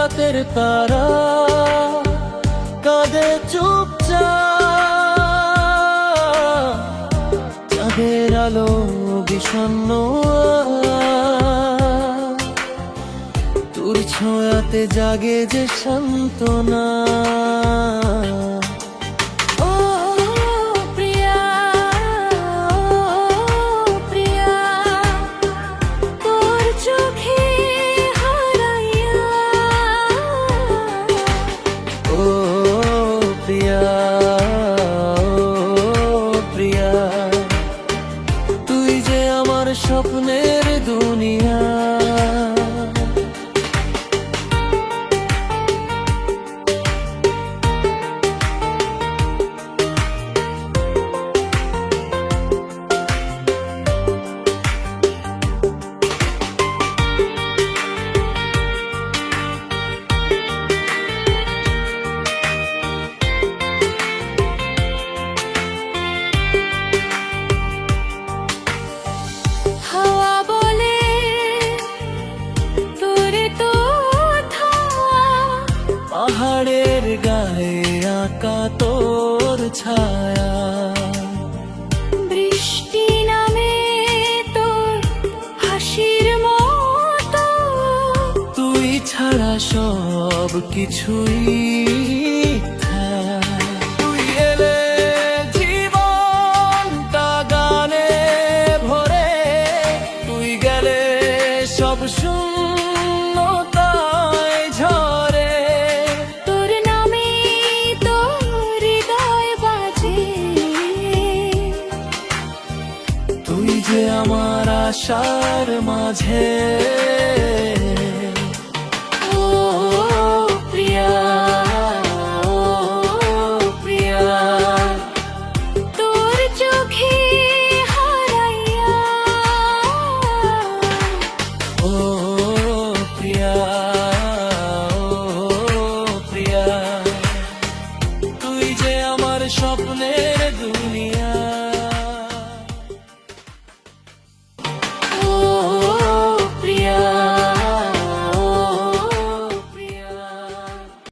চাঁদের তারা কাঁদে চুপচাপ চাঁদের আলো বিষণ্ণ তোর ছোঁয়াতে জাগে যে সান্ত্বনা। স্বপ্নের দুনিয়া আঁকা তোর ছায়া বৃষ্টি নামে তোর হাসির মতো। তুই ছাড়া সব কিছুই গেলে সব শূন্যতায় আশার মাঝে। ও প্রিয়া ও প্রিয়া তোর চোখে প্রিয়া প্রিয়া তুই যে আমার স্বপ্নের